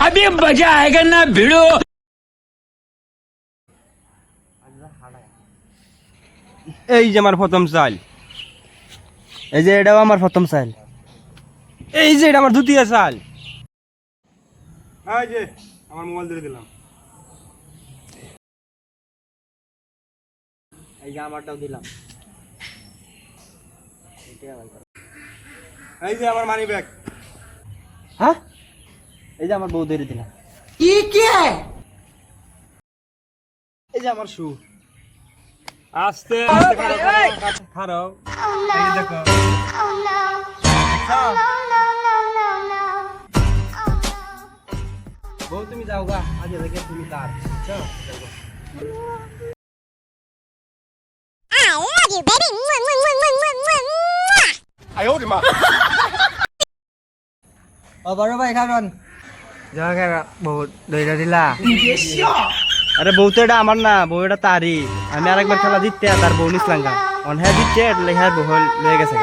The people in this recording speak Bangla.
अभी मजा आएगा ना भिड़ो এই যে আমার প্রথম চাল এই যে এটাও আমার প্রথম চাইল এই যে এটা আমার দ্বিতীয় চাল এই যে আমার মোবাইল ধরে দিলাম এই যে আমারটাও দিলাম এই যে আমার মানি ব্যাগ হ্যাঁ? এই যে আমার বউ ধরে দিলাম। এই যে আমার শু আস্তে। আস্তে খারাপ এই। দেখো। বউ তুমি যাও গা। আগে দেখে তুমি তার I love you, baby. ও বড় ভাই কারণ যা কারা বউ দইটা দিলা আরে বউ এটা আমার না বউ এটা তারই আমি আরেকবার খেলা দিতে তার বউ নিছিলাম অন হ্যাঁ দিচ্ছে হ্যাঁ বউ হয়ে গেছে